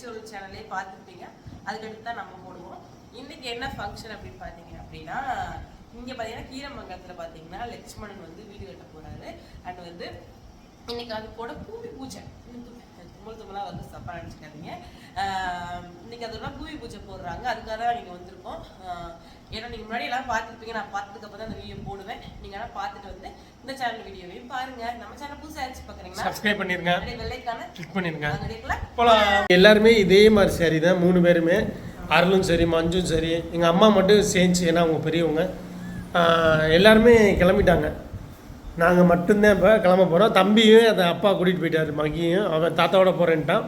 நீங்க வந்து சேனல்லே பார்த்துருப்பீங்க. அதுக்கடுத்து தான் நம்ம போடுவோம். இன்னைக்கு என்ன ஃபங்க்ஷன் அப்படின்னு பார்த்தீங்க அப்படின்னா இங்க பார்த்தீங்கன்னா கீரமங்கலத்துல பார்த்தீங்கன்னா லட்சுமணன் வந்து வீடு கட்ட போறாரு. அண்ட் வந்து இன்னைக்கு அது கூட பூமி பூஜை. தும்மலா வந்து தப்பா நினச்சிக்காதீங்க இன்னைக்கு அதோட பூமி பூஜை போடுறாங்க. அதுக்காக தான் நீங்க வந்திருக்கோம். ஏன்னா நீங்க முன்னாடி எல்லாம் பார்த்துருப்பீங்க. நான் பார்த்ததுக்கு அப்புறம் தான் அந்த வீடியோ போடுவேன். நீங்க எல்லாம் பார்த்துட்டு வந்து இந்த சேனல் வீடியோவையும் பாருங்க. நம்ம சேனல் புதுசாக ஆச்சு பார்க்குறீங்களா சப்ஸ்கிரைப் பண்ணிருங்க. வெள்ளைக்கான கிளிக் பண்ணிருங்க. எல்லாருமே இதே மாதிரி சரி தான். மூணு பேருமே. அருளும் சரி மஞ்சும் சரி எங்கள் அம்மா மட்டும் சேர்ந்துச்சு. ஏன்னா அவங்க பெரியவங்க. எல்லாருமே கிளம்பிட்டாங்க. நாங்கள் மட்டும்தான் இப்போ கிளம்ப போகிறோம் தம்பியும் அதை அப்பா கூட்டிகிட்டு போயிட்டாரு மகியும். அவன் தாத்தாவோட போகிறேன்ட்டான்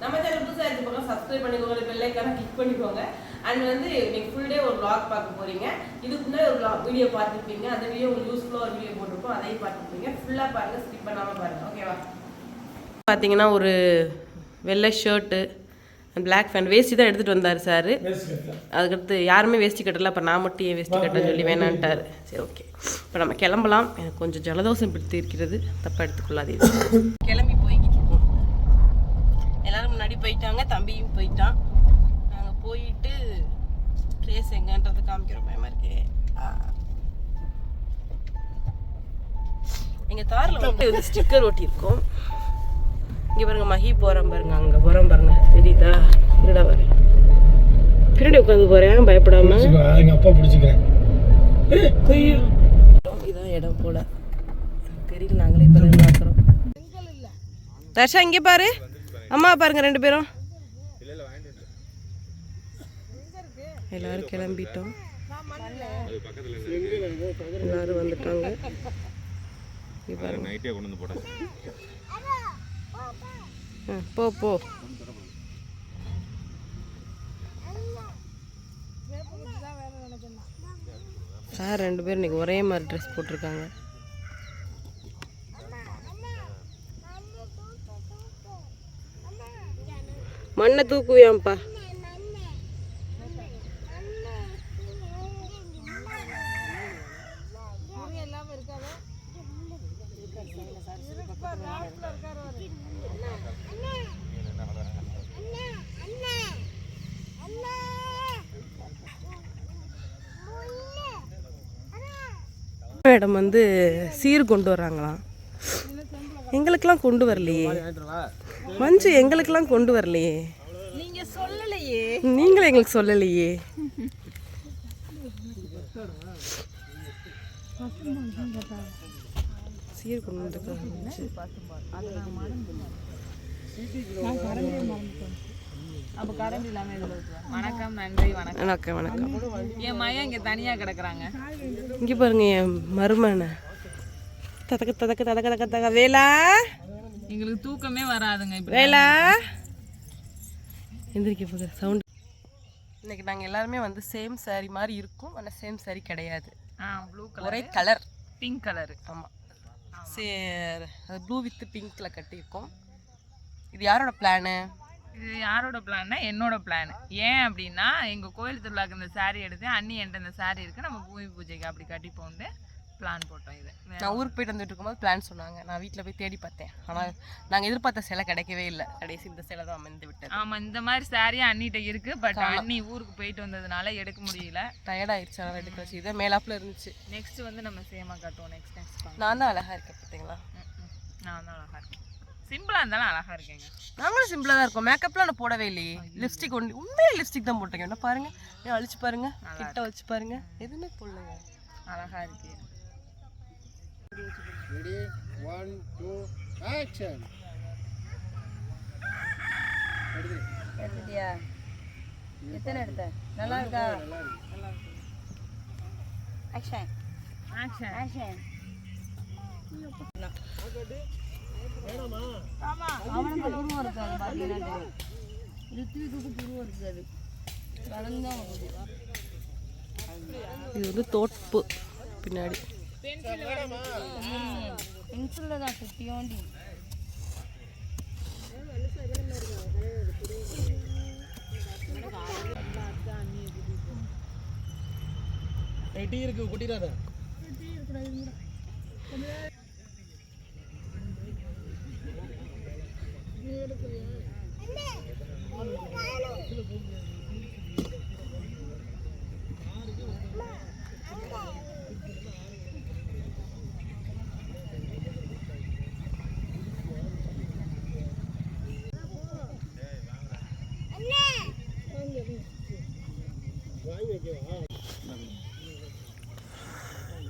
நம்ம சேனல் புதுசாக இருக்கு பக்கம் சப்ஸ்கிரைப் பண்ணிக்கோங்க பெல்லைக்கான கிளிக் பண்ணிக்கோங்க. அண்ட் வந்து இன்னைக்கு ஃபுல் டே ஒரு வ்ளாக் பார்க்க போறீங்க. இதுக்கு முன்னாடி ஒரு வீடியோ பார்த்துருப்பீங்க. அந்த வீடியோ உங்களுக்கு யூஸ்ஃபுல்லாக ஒரு வீடியோ போட்டிருப்போம். அதையும் பார்த்துருப்பீங்க. ஃபுல்லாக பாருங்க ஸ்கிப் பண்ணாமல் பாருங்க. ஓகேவா பார்த்தீங்கன்னா ஒரு வெள்ளை ஷர்ட்டு பிளாக் ஃபேண்ட் வேஷ்டி தான் எடுத்துகிட்டு வந்தார் சார். அதுக்கடுத்து யாருமே வேஷ்டி கட்டல. அப்போ நான் மட்டும் ஏன் வேஷ்டி கட்டன்னு சொல்லி வேணான்ட்டார். சரி ஓகே இப்போ நம்ம கிளம்பலாம். எனக்கு கொஞ்சம் ஜலதோஷம் பிடித்து இருக்கிறது தப்பாக எடுத்துக்கொள்ளாதீங்க. கிளம்பி போய்கிட்டு இருக்கோம். எல்லாரும் முன்னாடி போயிட்டாங்க. தம்பியும் போயிட்டான். நாங்கள் போயிட்டு ட்ரேஸ் எங்கன்றது காமிக்கிறோம் பயமா இருக்கு. எங்கள் தாரில் வந்து ஸ்டிக்கர் ஒட்டியிருக்கோம். இங்கே பாருங்க மஹி போகிறோம் பாருங்க அங்கே போகிறோம் பாருங்க. தெரியுதா? இருடா வரேன் பின்னாடி உட்காந்து போகிறேன் பயப்படாம. எங்கள் அப்பா பிடிச்சிக்கிறேன். இதான் இடம் போல. தெரியல நாங்களே இப்போ பார்க்குறோம். தர்ஷா இங்கே பாரு. அம்மா பாருங்க ரெண்டு பேரும். எல்லாரும் கிளம்பிட்டோம். எல்லாரும் வந்துட்டாங்க. இங்கே பாருங்க நைட்டே கொண்டு வந்து போட்டேன் ஆ, போ போ. சார் ரெண்டு பேரும் இன்னைக்கு ஒரே மாதிரி ட்ரெஸ் போட்டிருக்காங்க. மண்ணை தூக்குவியாம்ப்பா. மேடம் வந்து சீர் கொண்டு வர்றாங்களாம். எங்களுக்கெல்லாம் கொண்டு வரலையே. மஞ்சு எங்களுக்கெல்லாம் கொண்டு வரலையே. நீங்களும் எங்களுக்கு சொல்லலையே. சீர் கொண்டு வந்துருக்காங்க. அப்ப கரண்ட் இல்லாம இதுல. வணக்கம் நன்றி வணக்கம். வணக்கம் வணக்கம். என் மையம் இங்க தனியா கிடக்குறாங்க. இங்கே பாருங்க என் மருமனை ததக்க ததக்க ததக்க தக்க தக்க வேலா? எங்களுக்கு தூக்கமே வராதுங்க இப்ப வேலா? எந்திரிக்க போகுது. சவுண்ட் இன்னைக்கு நாங்கள் எல்லாருமே வந்து சேம் saree மாதிரி இருக்கும். ஆனால் சேம் saree கிடையாது. ஆ ப்ளூ ஒரே கலர் கலர் பிங்க் கலர் ஆமாம் சே அது ப்ளூ வித் பிங்க்கில் கட்டியிருக்கோம். இது யாரோட பிளானு இது யாரோட பிளான்னா என்னோட பிளான் ஏன் அப்படின்னா எங்க கோயில் திருவிழாக்கு இந்த saree எடுத்து அண்ணி என்கிட்ட இந்த saree இருக்கு. நம்ம பூமி பூஜைக்கு அப்படி கட்டி போட்டு பிளான் போட்டோம் இது. நான் ஊருக்கு போயிட்டு வந்துட்டு இருக்கும்போது பிளான் சொன்னாங்க. நான் வீட்டில் போய் தேடி பார்த்தேன். ஆனால் நாங்கள் எதிர்பார்த்த சிலை கிடைக்கவே இல்லை. கடைசி இந்த சிலை தான் அமைந்து விட்டது. ஆமா இந்த மாதிரி saree அண்ணிட்ட இருக்கு. பட் அண்ணி ஊருக்கு போயிட்டு வந்ததுனால எடுக்க முடியல. டயர்ட் ஆயிடுச்சு அதனால் எடுக்க வச்சு. இதே மேலாப்பில் இருந்துச்சு. நெக்ஸ்ட் வந்து நம்ம சேமா கட்டுவோம். நெக்ஸ்ட் நெக்ஸ்ட் நான் தான் அழகாக இருக்கேன் பார்த்தீங்களா? நான் தான் அழகா இருக்கேன். சிம்பிளா இருந்தாலும் அழகா இருக்கேங்க. நாங்களும் சிம்பிளாக தான் இருக்கோம். மேக்கப்லாம் நான் போடவே இல்லையே. லிப்ஸ்டிக் ஒன்று உண்மையிலே லிப்ஸ்டிக் தான் போட்டிருக்கேன். என்ன பாருங்க. ஏன் அழிச்சு பாருங்க. கிட்ட வச்சு பாருங்க. எதுவுமே போடலங்க. அழகா இருக்கு. ரெடி ஒன் டூ ஆக்ஷன் எடுத்துட்டியா? எத்தனை எடுத்த? நல்லா இருக்கா? ஆக்ஷன் ஆக்ஷன் ஆக்ஷன் அவனுக்கு புருவம் இருக்காது பார்த்தீங்கன்னா ரித்விக்கு புருவம் இருக்காது வளர்ந்தான் வருது இது வந்து தோப்பு பின்னாடி. பென்சிலில் தான் குட்டியோண்டி டீ இருக்கு குட்டிடாத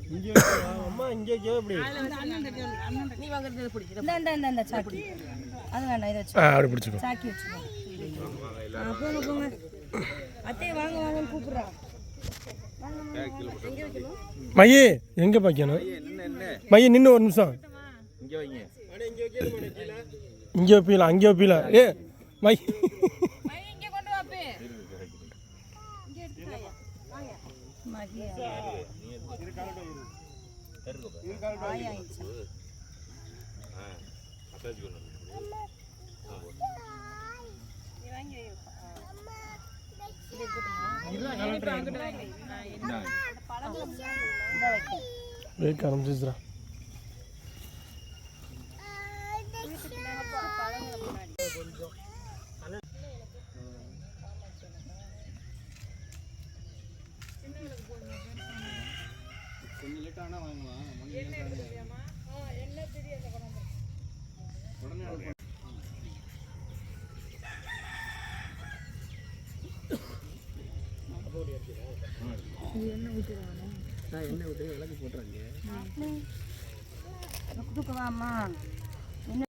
இங்கே அம்மா இங்கே இப்படி நீ வாங்குறது பிடிக்கிறது இந்த இந்த இந்த இந்த சாக்கி அது வேண்டாம் இதை வச்சு ஆ அப்படி பிடிச்சிக்கோ. சாக்கி வச்சுக்கோ. ஆ போங்க போங்க. அத்தையை வாங்க வாங்கன்னு கூப்பிட்றா. மையே எங்கே வைக்கணும் மைய நின்று ஒரு நிமிஷம். இங்கே வைங்க. இங்கே வைப்பீங்களா? அங்கே வைப்பீங்களா? ஏ மை பிரேக் ஆரம்பிச்சிச்சுரா கொஞ்சம் லேட் ஆனால் வாங்கலாம் உடனே இந்த வைக்க வேக்க ஆரம்பிச்சிச்சுரா கொடுக்கவாம்மா என்ன?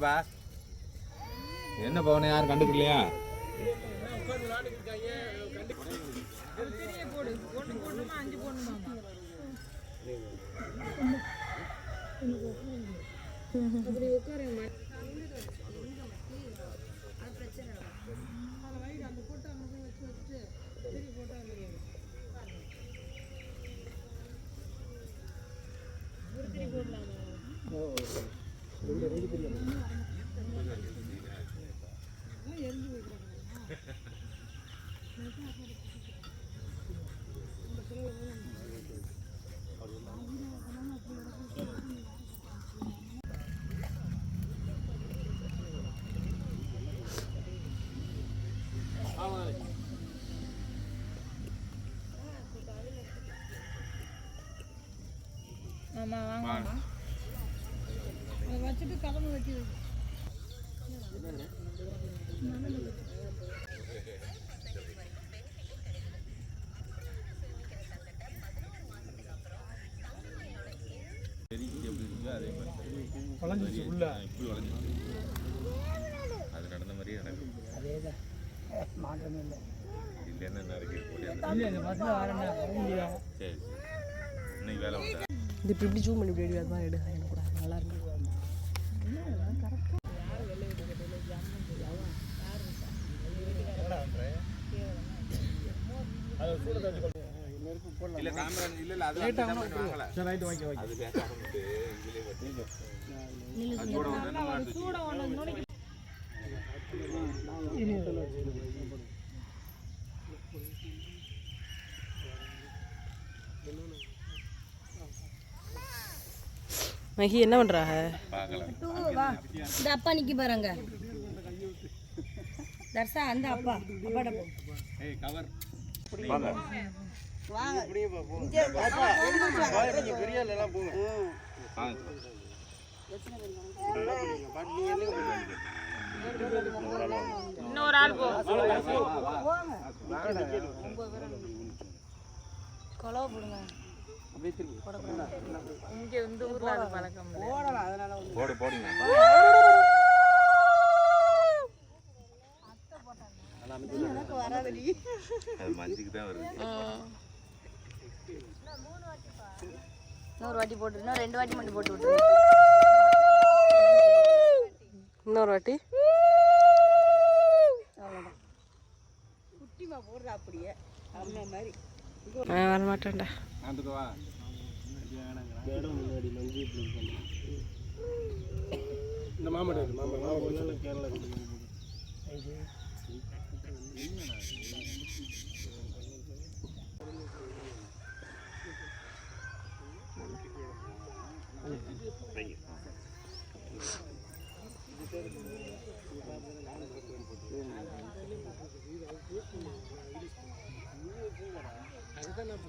என்னப்பா என்ன பவனை யாரும் கண்டுக்கலையா? மாமா வாங்க வளைஞ்சிச்சு உள்ள. அது நடந்த மாதிரியே நடக்கும். இல்லைன்னா என்ன இருக்கு? சரி. இன்னைக்கு வேலை உண்டா இது இப்படி இப்படி ஜூம் பண்ணி இப்படி அது மாதிரி எடு எனக்கு கூட. நல்லா இருக்கு. இல்ல கேமரா இல்ல இல்ல அது அந்த camera வாங்கல சரி ரைட்டு வாங்கி வாங்கி அது பேச ஆரம்பிச்சு இதுலயே வந்து அது கூட வந்து என்ன மாட்டுச்சு மகி என்ன வா இந்த அப்பா நிக்கி பாருங்க. தர்ஷா அந்த அப்பா. அப்பாட்ட போ. ஏய் கவர் இன்னொரு ஆள் போ. கொலவை போடுங்க. இங்க இந்த ஊர்ல அது பழக்கம் போடு போடுங்க அது மஞ்சுக்கு தான் வருது இன்னொரு வாட்டி போட்டு இன்னும் ரெண்டு வாட்டி மட்டும் போட்டு விட்டுருங்க இன்னொரு வாட்டி நான் இந்த இடம் முன்னாடி மஞ்சள் ப்ளூ பண்ணி இந்த மாமட்டை மாமா மாமா கேரளா அதுதான் நான்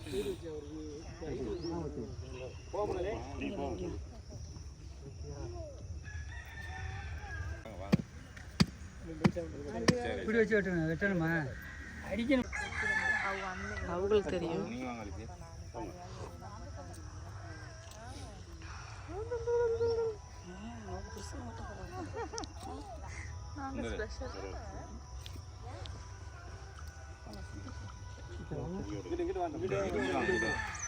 இப்படி வச்சு வெட்டணும் வெட்டணுமா அடிக்கணும் அவங்களுக்கு தெரியும் நீங்க வாங்க இங்கிட்டு இங்கிட்டு வாங்க.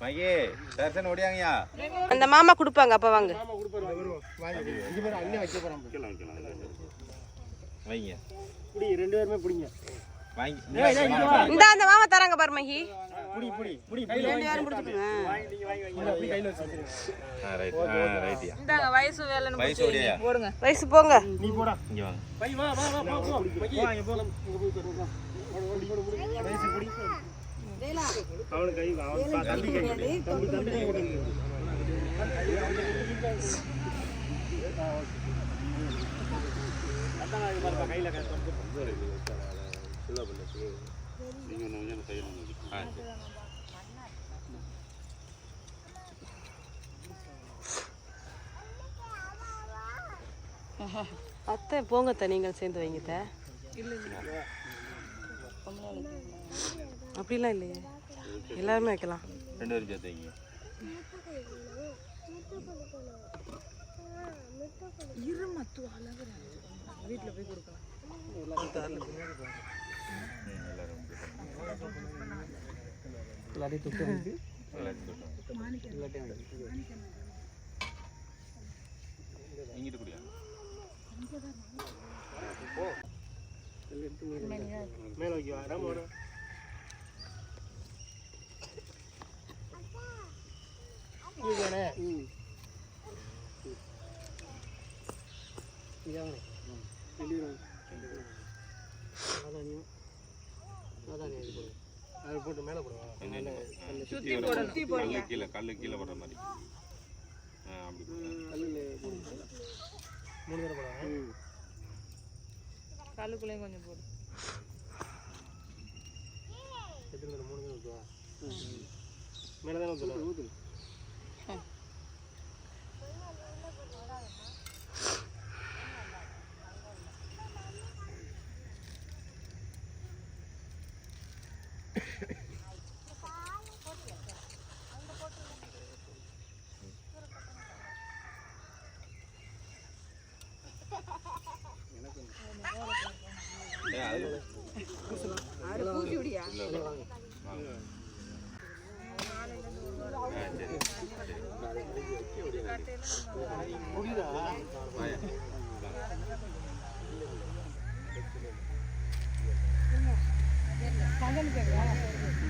மைக்கே தர்சன் அந்த மாமா கொடுப்பாங்க அப்ப வாங்க. வைங்க ரெண்டு பேருமே பிடிங்க. வாங்கி. இந்த அந்த மாமா தராங்க பாரு மகி. புடி புடி புடி ரெண்டு பேரும் பிடிச்சிக்கோங்க. ஆ ரைட் ஆ ரைட்யா இந்தாங்க வயசு வேலைன்னு வயசு ஓடியா? போடுங்க. வயசு போங்க. நீ போடா. இங்க வாங்க. பை வா வா வா போ போ. போ இங்க போய் உட்காரு, வா. புடி, புடி, புடி, புடி. வயசு புடி. அவனுக்கு கை அவன் தம்பி கை. தம்பி தம்பி கை கொடு. அதான் இது பாருப்பா, கையில கை தொட்டு. ஆ சரி. அத்தை போங்க அத்தை நீங்கள் சேர்ந்து வைங்க அத்தை. அப்படிலாம் இல்லையே. எல்லாருமே வைக்கலாம். ரெண்டு பேரும் சேர்த்து வைங்க. ம், எல்லாரும் எல்லாரையும் தொட்டு வைத்து. எல்லாத்தையும் சொல்லுங்க இங்கிட்டு குடியா மேல வைக்கவா ராம வர இதுதானே இதானே அது போட்டு மேலே போடுவா கல்லு கீழே கல்லு கீழே போடுற மாதிரி. அப்படி மூணு தடவை போடுவாங்க காலுக்குள்ளேயும் கொஞ்சம் போடு. எத்தனை மூணு தடவை ஊற்றுவா மேலே தானே ஊற்றுவா ஊற்று ஏன் அது இல்ல, இல்ல. வாங்க. ஆ சரி சரி வாயா. எல்லாரும் வாங்க மாமா போன் நான் எடுத்துட்டேன்.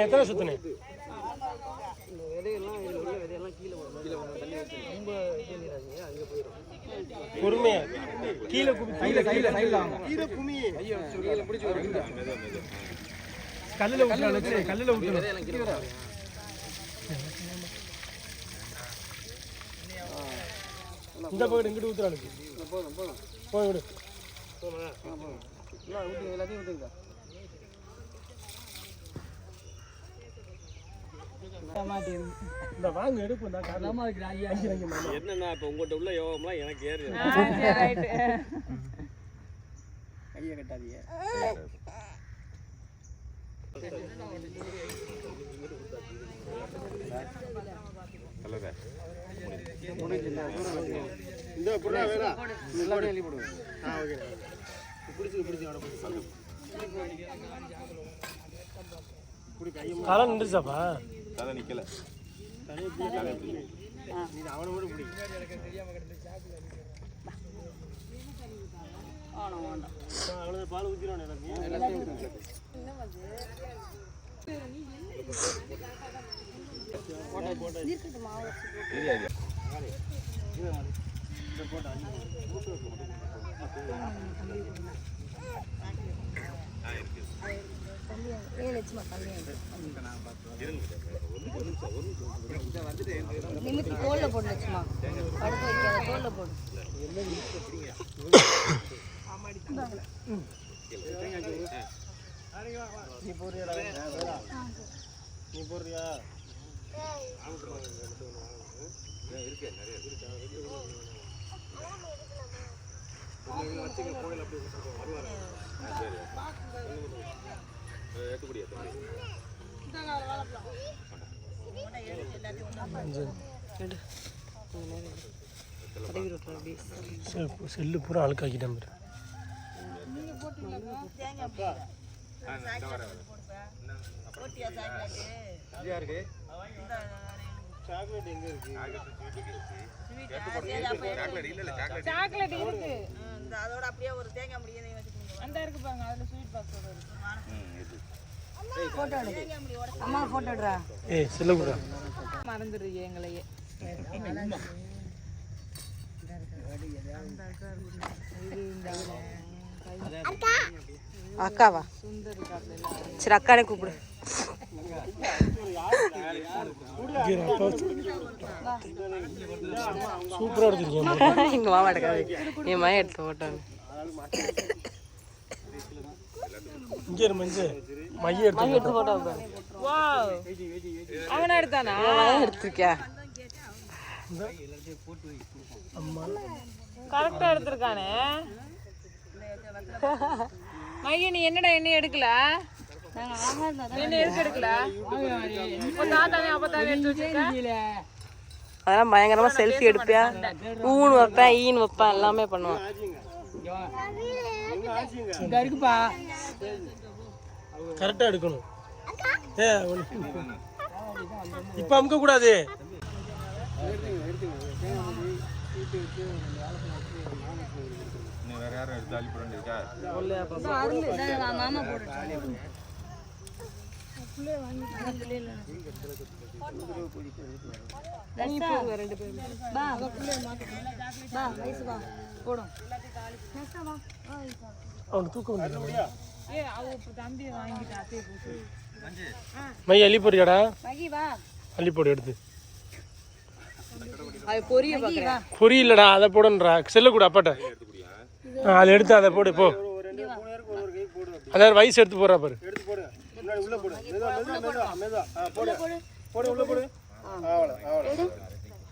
எத்தனை சுத்தினேன் பொறுமையா? கீழே கீழே கீழே கீழே. குமி கல்லில் ஊற்றணும் கல்லில் ஊற்றணும் இந்த பக்கம் இங்கிட்டு ஊத்துறானுக்கு போதும் போதும் போய் விடு. எடுப்போம் தான் காரணமா என்னன்னா இப்ப உங்கள்கிட்ட உள்ள யோகம்லாம் எனக்கு ஏறு கையை கட்டாதீங்க இந்த புறா வேறா எல்லாத்தையும் அள்ளி போடுங்க ஆ ஓகே பிடிச்சி பிடிச்சி அவனை பிடிச்சி தலை நின்றுச்சாப்பா? தலை நிக்கல. நிமித்தி தோல்ல போடு லட்சுமா. படுக்க வைக்காத தோல்ல போடு. செல்லு பூரா அழுக்காக்கிட்டேன் பாரு. சாக்லேட் இருக்கு? அதோட அப்படியே ஒரு தேங்காய் முடியும் அந்த இருக்கு பாருங்க அதுல ஸ்வீட் பாக்ஸோட இருக்கு. போட்டோ எடு. அம்மா போட்டோ எடுறா. ஏய் செல்ல கூட மறந்துடுறீங்க எங்களையே. அக்காவா சரி அக்கானே கூப்பிடு. சூப்பராக எடுத்துருக்கேன் எங்க மாமா எடுக்காது என் மகன் எடுத்து போட்டாங்க இங்கே இரு மஞ்சு. மைய எடுத்து எடுத்து போட்டோ வாவ் அவனா எடுத்தானா? எடுத்திருக்கியா கரெக்டா எடுத்திருக்கானே. மைய நீ என்னடா என்ன எடுக்கல? அதெல்லாம் பயங்கரமா செல்ஃபி எடுப்பேன் ஊன்னு வைப்பேன் ஈன்னு வைப்பேன் எல்லாமே பண்ணுவேன். இருக்குப்பா. கரெக்டாக எடுக்கணும். இப்போ அமுக்க கூடாது. வேற யாரும் எடுத்து அழிப்பு இருக்கா அத்தையை போட்டு மைய அள்ளி போறியாடா போடு எடுத்து. புரியலடா அதை போடுன்றா. செல்ல கூட அப்பாட்ட. அதை எடுத்து அதை போடு போ. அதாவது வயசு எடுத்து போடுறா பாரு.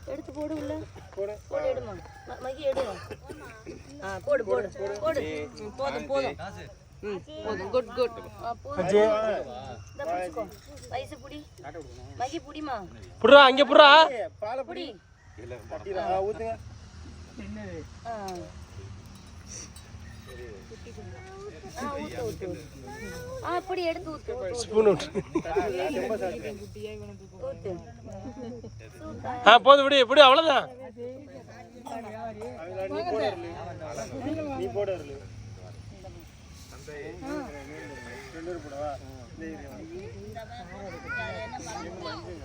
எடுத்து போடு உள்ள. போடு. எடுமா ம- மகி எடு. ஆ போடு போடு. போடு போதும் போதும். ம் போதும். குட் குட் போதும் வயசு புடி. மகி புடிமா? புடுறா அங்கே புடுறா. புடி. ஊத்து ஊத்து ஊத்து. ஆ. இப்படி எடுத்து ஊத்து ஸ்பூன் ஊத்து ஆ போதும் விடு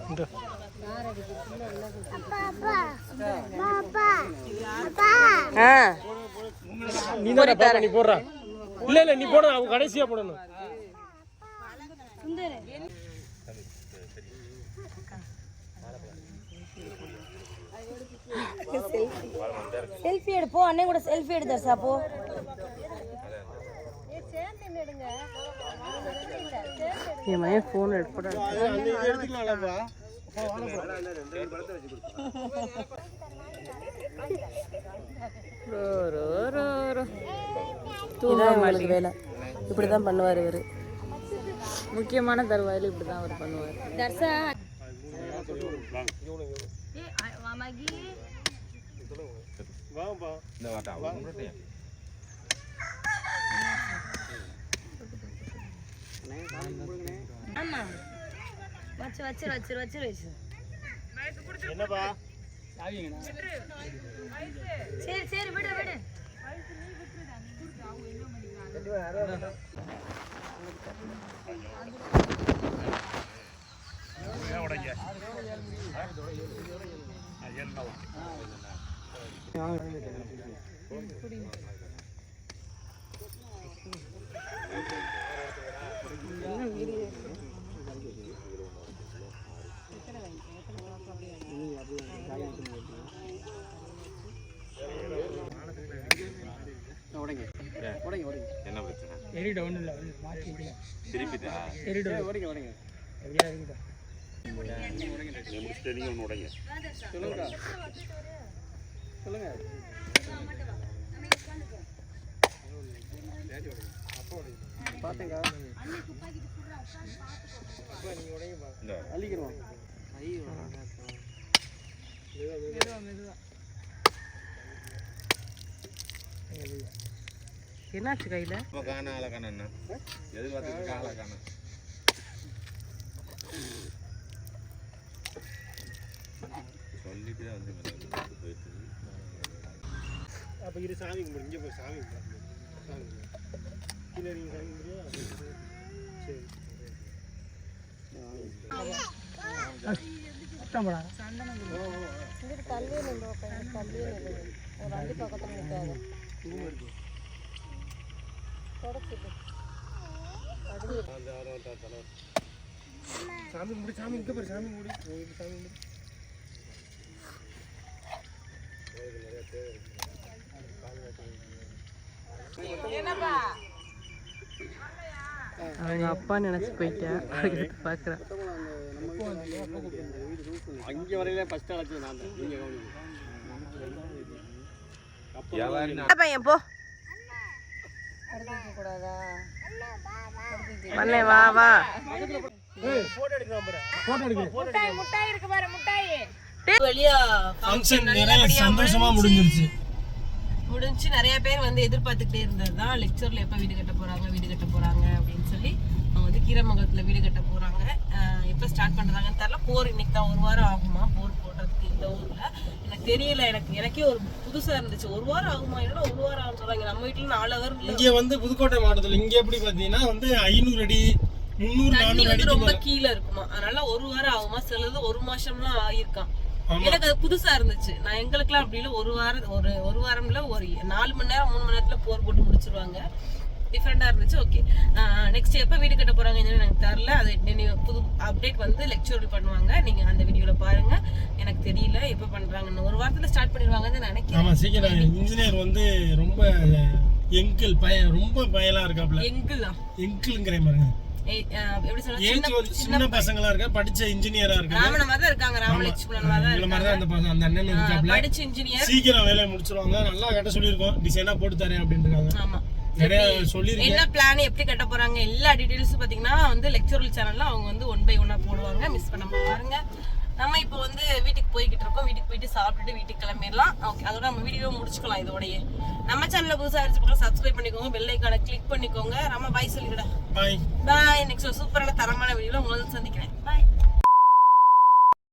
இந்த ஆ. நீ தான் பாப்பா நீ போடுறா. இல்ல இல்ல நீ போட அவங்க கடைசியா போடணும். செல்ஃபி எடு போ. அண்ணன் கூட செல்ஃபி எடு தர்சா போ. என் மகன் ஃபோன் எடுப்படா இவங்களுக்கு வேலை. இப்படி தான் பண்ணுவார் இவர். முக்கியமான தருவாயில இப்படிதான் அவர் பண்ணுவார். தர்சா ஆமா. வச்சு வச்சிரு வச்சிரு வச்சிரு வச்சிரு என்னப்பா? சரி சரி விடு விடு. என்ன பிரச்சனை? எரிட ஒன்றும் இல்லை மாற்றி திருப்பிட்டா? எரிட உடைங்க உடைங்க. எப்படியா இருக்குதா? முடிச்சுட்டு நீங்க ஒன்று உடைங்க. சொல்லுங்க. பார்த்தேங்க இந்த. அள்ளிக்கிறோம் என்னாச்சு கையில? காண ஆளை காண என்ன? எதிர்பார்த்துட்டு ஆளை காண. சொல்லிட்டு தான் வந்து போயிட்டு அப்போ இரு சாமி கும்பிடு. இங்கே போய் சாமி கும்பிடு. சாமி கும்பிடு கீழே நீங்கள் சாமி சரி தள்ளியே நின்று ஒரு வண்டி பக்கத்தில் நிற்காது சாமி கும்பிடு சாமி இங்கே போய் சாமி இங்கே சாமி கும்பிடு அவங்க அப்பா நினைச்சு போயிட்டேன் அடுத்து பாக்குறேன் அங்கே வரையில ஃபர்ஸ்ட் அழைச்சது நான் நீங்கள் பையன் போ. கூடாதா வா வா. சந்தோஷமா முடிஞ்சிருச்சு. முடிஞ்சு நிறைய பேர் வந்து எதிர்பார்த்துக்கிட்டே இருந்தது தான் லெக்சர்ல எப்போ வீடு கட்ட போறாங்க வீடு கட்ட போறாங்க அப்படின்னு சொல்லி வந்து கீரமங்கலத்துல வீடு கட்ட போறாங்க. அஹ் எப்போ ஸ்டார்ட் பண்றாங்கன்னு தெரியல. போர் இன்னைக்கு தான் ஒரு வாரம் ஆகுமா? போர் போடுறதுக்கு இந்த ஊர்ல. எனக்கு தெரியல. எனக்கு எனக்கே ஒரு புதுசா இருந்துச்சு. ஒரு வாரம் ஆகுமா? என்னடா ஒரு வாரம் ஆகும் சொல்றாங்க. நம்ம வீட்டுல நாலு ஹவர் இங்கே வந்து புதுக்கோட்டை மாவட்டத்தில் இங்கே எப்படி பார்த்தீங்கன்னா வந்து ஐநூறு அடி முந்நூறு தண்ணி வந்து ரொம்ப கீழே இருக்குமா? அதனால ஒரு வாரம் ஆகுமா? சிலது ஒரு மாசம்லாம் ஆயிருக்கான். எனக்கு அது புதுசா இருந்துச்சு. நான் எங்களுக்குலாம் அப்படி இல்லை. ஒரு வாரம் ஒரு ஒரு வாரம்ல ஒரு நாலு மணி நேரம் மூணு மணி நேரத்துல போர் போட்டு முடிச்சிருவாங்க. டிஃப்ரெண்டா இருந்துச்சு ஓகே நெக்ஸ்ட் எப்போ வீடு கட்ட போறாங்க என்னன்னு எனக்கு தெரியல. அது புது அப்டேட் வந்து லெக்சர் பண்ணுவாங்க. நீங்க அந்த வீடியோல பாருங்க. எனக்கு தெரியல எப்போ பண்றாங்கன்னு. ஒரு வாரத்துல ஸ்டார்ட் பண்ணிடுவாங்கன்னு நினைக்கிறேன். ஆமா சீக்கிரம். இன்ஜினியர் வந்து ரொம்ப எங்கிள் பையன் ரொம்ப பயலா இருக்காப்ல. எங்குலாம் எங்கிள்ங்கிற ஏஜ் சின்ன பசங்களா இருக்கா படிச்ச இன்ஜினியரா இருக்காங்க ராமன மாதிரி தான் இருக்காங்க ராமலட்சுமணன் மாதிரி தான் இவ்வளவு மாதிரி இருக்காங்க. தான் அந்த பசங்க அந்த அண்ணன் இருக்காப்ல. படிச்ச இன்ஜினியர் சீக்கிரம் வேலையை முடிச்சிருவாங்க. நல்லா கட்ட சொல்லியிருக்கோம். டிசைனா போட்டு தரேன் அப்படின்னு இருக்காங்க என்ன பிளான் எப்படி கட்ட போறாங்க எல்லா டீடைல்ஸும் பாத்தீங்கன்னா வந்து லெக்சரல் சேனல்ல அவங்க வந்து ஒன் பை ஒன்னா போடுவாங்க. மிஸ் பண்ணாம பாருங்க. நம்ம இப்போ வந்து வீட்டுக்கு போய்கிட்டு இருக்கோம். வீட்டுக்கு போயிட்டு சாப்பிட்டுட்டு வீட்டுக்கு கிளம்பிடலாம். ஓகே அதோட நம்ம வீடியோ முடிச்சுக்கலாம் இதோடயே. நம்ம சேனல்ல புதுசா இருந்துச்சு சப்ஸ்கிரைப் பண்ணிக்கோங்க. பெல் ஐக்கான கிளிக் பண்ணிக்கோங்க. நம்ம பாய் சொல்லிவிட பாய் பாய் நெக்ஸ்ட் சூப்பரான தரமான வீடியோல உங்களை சந்திக்கிறேன். பாய்